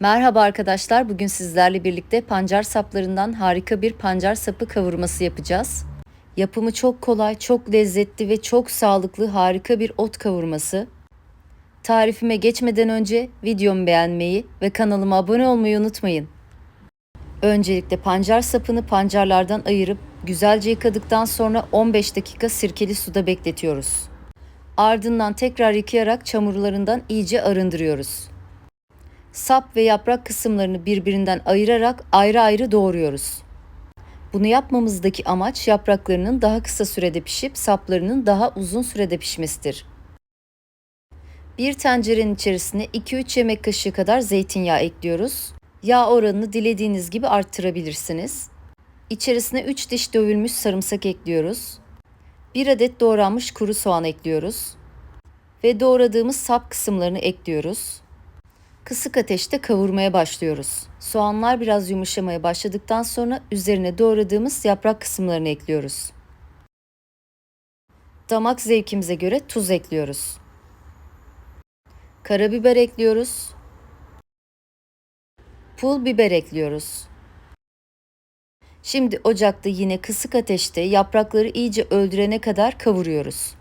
Merhaba arkadaşlar. Bugün sizlerle birlikte pancar saplarından harika bir pancar sapı kavurması yapacağız. Yapımı çok kolay, çok lezzetli ve çok sağlıklı harika bir ot kavurması. Tarifime geçmeden önce videomu beğenmeyi ve kanalıma abone olmayı unutmayın. Öncelikle pancar sapını pancarlardan ayırıp güzelce yıkadıktan sonra 15 dakika sirkeli suda bekletiyoruz. Ardından tekrar yıkayarak çamurlarından iyice arındırıyoruz. Sap ve yaprak kısımlarını birbirinden ayırarak ayrı ayrı doğruyoruz. Bunu yapmamızdaki amaç yapraklarının daha kısa sürede pişip saplarının daha uzun sürede pişmesidir. Bir tencerenin içerisine 2-3 yemek kaşığı kadar zeytinyağı ekliyoruz. Yağ oranını dilediğiniz gibi arttırabilirsiniz. İçerisine 3 diş dövülmüş sarımsak ekliyoruz. 1 adet doğranmış kuru soğan ekliyoruz. Ve doğradığımız sap kısımlarını ekliyoruz. Kısık ateşte kavurmaya başlıyoruz. Soğanlar biraz yumuşamaya başladıktan sonra üzerine doğradığımız yaprak kısımlarını ekliyoruz. Damak zevkimize göre tuz ekliyoruz. Karabiber ekliyoruz. Pul biber ekliyoruz. Şimdi ocakta yine kısık ateşte yaprakları iyice öldürene kadar kavuruyoruz.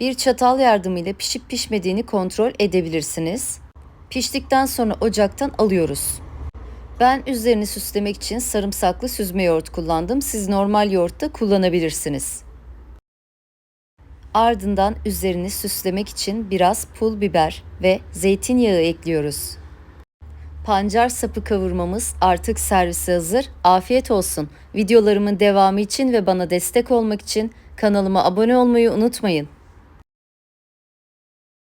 Bir çatal yardımıyla pişip pişmediğini kontrol edebilirsiniz. Piştikten sonra ocaktan alıyoruz. Ben üzerini süslemek için sarımsaklı süzme yoğurt kullandım. Siz normal yoğurt da kullanabilirsiniz. Ardından üzerini süslemek için biraz pul biber ve zeytinyağı ekliyoruz. Pancar sapı kavurmamız artık servise hazır. Afiyet olsun. Videolarımın devamı için ve bana destek olmak için kanalıma abone olmayı unutmayın.